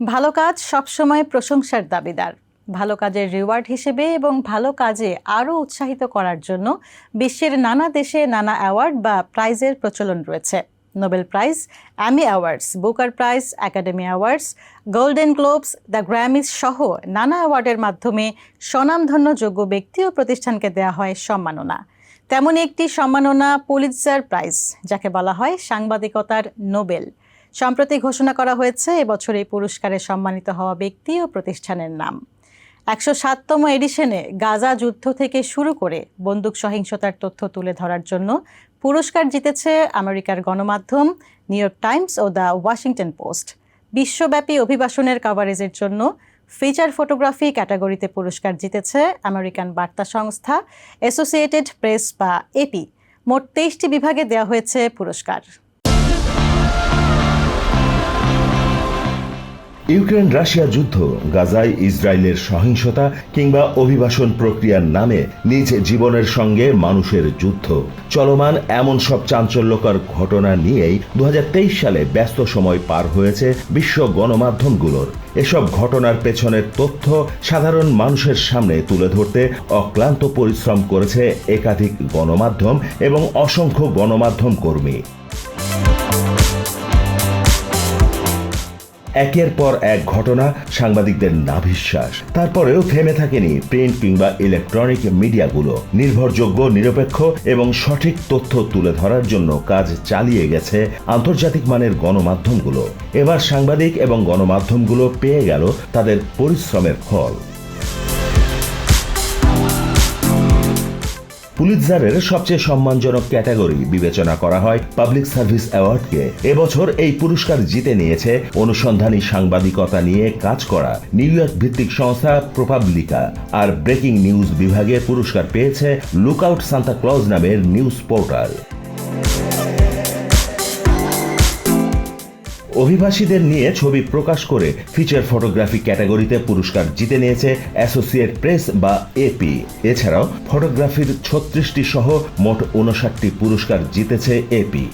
ভালো কাজ সবসময় প্রশংসার দাবিদার। ভালো কাজের রিওয়ার্ড হিসেবে এবং ভালো কাজে আরও উৎসাহিত করার জন্য বিশ্বের নানা দেশে নানা অ্যাওয়ার্ড বা প্রাইজের প্রচলন রয়েছে। Nobel prize Emmy awards Booker prize Academy awards Golden Globes the Grammys সহ নানা অ্যাওয়ার্ডের মাধ্যমে স্বনামধন্য যোগ্য ব্যক্তি ও প্রতিষ্ঠানকে দেওয়া হয় সম্মাননা। তেমন একটি সম্মাননা পুলিৎজার প্রাইজ যাকে বলা হয় সাংবাদিকতার নোবেল সম্প্রতি ঘোষণা করা হয়েছে, এবছর এই পুরস্কারে সম্মানিত হওয়া ব্যক্তি ও প্রতিষ্ঠানের নাম। একশো সাততম এডিশনে গাজা যুদ্ধ থেকে শুরু করে বন্দুক সহিংসতার তথ্য তুলে ধরার জন্য পুরস্কার জিতেছে আমেরিকার গণমাধ্যম, নিউ ইয়র্ক টাইমস ও দ্য ওয়াশিংটন পোস্ট। বিশ্বব্যাপী অভিবাসনের কাভারেজের জন্য ফিচার ফটোগ্রাফি ক্যাটাগরিতে পুরস্কার জিতেছে আমেরিকান বার্তা সংস্থা অ্যাসোসিয়েটেড প্রেস বা এপি মোট তেইশটি বিভাগে দেওয়া হয়েছে পুরস্কার। ইউক্রেন রাশিয়া যুদ্ধ, গাজায় ইসরায়েলের সহিংসতা কিংবা অভিবাসন প্রক্রিয়ার নামে নিজ জীবনের সঙ্গে মানুষের যুদ্ধ। চলমান এমন সব চাঞ্চল্যকর ঘটনা নিয়েই দু হাজার তেইশ সালে ব্যস্ত সময় পার হয়েছে বিশ্ব গণমাধ্যমগুলোর। এসব ঘটনার পেছনের তথ্য সাধারণ মানুষের সামনে তুলে ধরতে অক্লান্ত পরিশ্রম করেছে একাধিক গণমাধ্যম এবং অসংখ্য গণমাধ্যম কর্মী। একের পর এক ঘটনা, সাংবাদিকদের নাভিশ্বাস। তারপরেও থেমে থাকেনি প্রিন্ট কিংবা ইলেকট্রনিক মিডিয়াগুলো। নির্ভরযোগ্য, নিরপেক্ষ এবং সঠিক তথ্য তুলে ধরার জন্য কাজ চালিয়ে গেছে আন্তর্জাতিক মানের গণমাধ্যমগুলো। এবার সাংবাদিক এবং গণমাধ্যমগুলো পেয়ে গেল তাদের পরিশ্রমের ফল। পুলিৎজারের সবচেয়ে সম্মানজনক ক্যাটাগরি বিবেচনা করা হয় পাবলিক সার্ভিস অ্যাওয়ার্ডকে। এবছর এই পুরস্কার জিতে নিয়েছে অনুসন্ধানী সাংবাদিকতা নিয়ে কাজ করা নিউ ইয়র্ক ভিত্তিক সংস্থা প্রপাবলিকা। আর ব্রেকিং নিউজ বিভাগে পুরস্কার পেয়েছে লুকআউট সান্তা ক্লজ নামের নিউজ পোর্টাল। অভিবাসীদের নিয়ে ছবি প্রকাশ করে ফিচার ফটোগ্রাফি ক্যাটাগরিতে পুরস্কার জিতে নিয়েছে অ্যাসোসিয়েট প্রেস বা এপি এছাড়াও ফটোগ্রাফির ছত্রিশটি সহ মোট উনষাটটি পুরস্কার জিতেছে এপি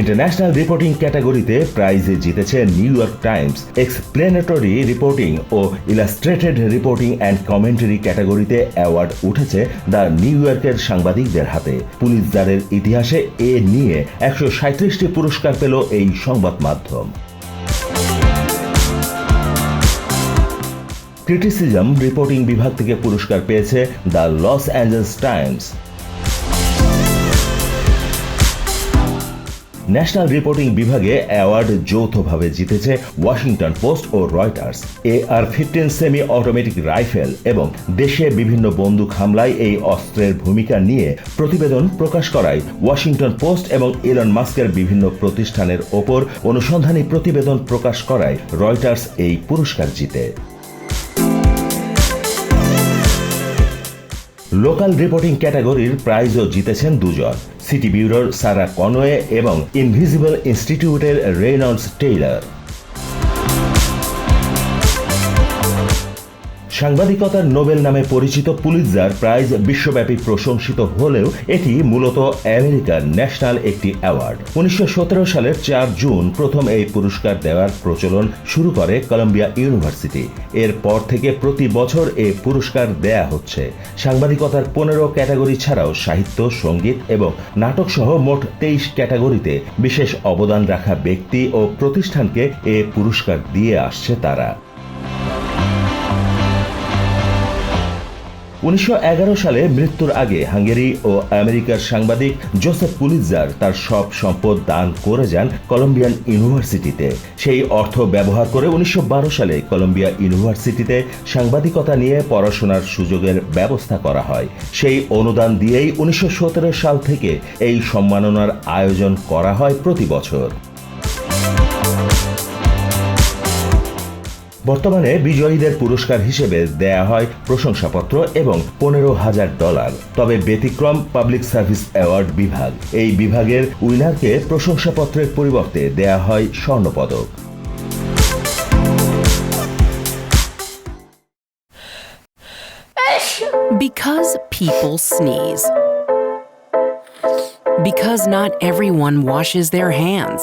ইন্টারন্যাশনাল রিপোর্টিং ক্যাটাগরিতে প্রাইজে জিতেছে New York Times explanatory reporting O illustrated reporting and commentary ক্যাটাগরিতে অ্যাওয়ার্ড উঠেছে দ্য নিউ ইয়র্কের সাংবাদিকদের হাতে। পুলিশদারের ইতিহাসে এ নিয়ে একশো সাঁত্রিশটি পুরস্কার পেল এই সংবাদ মাধ্যম। ক্রিটিসিজম রিপোর্টিং বিভাগ থেকে পুরস্কার পেয়েছে the Los Angeles Times national reporting বিভাগে অ্যাওয়ার্ড যৌথভাবে জিতেছে Washington Post O Reuters. A R fifteen semi automatic rifle এবং দেশে বিভিন্ন বন্দুক হামলায় এই অস্ত্রের ভূমিকা নিয়ে প্রতিবেদন প্রকাশ করায় ওয়াশিংটন পোস্ট এবং ইলন মাস্কের বিভিন্ন প্রতিষ্ঠানের ওপর অনুসন্ধানী প্রতিবেদন প্রকাশ করায় রয়টার্স এই পুরস্কার জিতে। লোকাল রিপোর্টিং ক্যাটাগরির প্রাইজও জিতেছেন দুজন। সিটি ব্যুরোর সারা কনওয়ে এবং ইনভিজিবল ইনস্টিটিউটের রেনল্ডস টেইলার। সাংবাদিকতার নোবেল নামে পরিচিত পুলিৎজার প্রাইজ বিশ্বব্যাপী প্রশংসিত হলেও এটি মূলত আমেরিকার ন্যাশনাল একটি অ্যাওয়ার্ড। উনিশশো সতেরো সালের চার জুন প্রথম এই পুরস্কার দেওয়ার প্রচলন শুরু করে কলম্বিয়া ইউনিভার্সিটি। এরপর থেকে প্রতি বছর এ পুরস্কার দেয়া হচ্ছে। সাংবাদিকতার পনেরো ক্যাটাগরি ছাড়াও সাহিত্য, সংগীত এবং নাটক সহ মোট তেইশ ক্যাটাগরিতে বিশেষ অবদান রাখা ব্যক্তি ও প্রতিষ্ঠানকে এ পুরস্কার দিয়ে আসছে তারা। উনিশশো এগারো সালে মৃত্যুর আগে হাঙ্গেরি ও আমেরিকার সাংবাদিক জোসেফ পুলিৎজার তার সব সম্পদ দান করে যান কলম্বিয়ান ইউনিভার্সিটিতে। সেই অর্থ ব্যবহার করে উনিশশো বারো সালে কলম্বিয়া ইউনিভার্সিটিতে সাংবাদিকতা নিয়ে পড়াশোনার সুযোগের ব্যবস্থা করা হয়। সেই অনুদান দিয়েই উনিশশো সতেরো সাল থেকে এই সম্মাননার আয়োজন করা হয় প্রতি বছর। বর্তমানে বিজয়ীদের পুরস্কার হিসেবে দেয়া হয় প্রশংসাপত্র এবং পনেরো হাজার ডলার তবে ব্যতিক্রম পাবলিক সার্ভিস অ্যাওয়ার্ড বিভাগ এই বিভাগের উইনারকে প্রশংসাপত্রের পরিবর্তে দেয়া হয় স্বর্ণপদক Because people sneeze. Because not everyone washes their hands.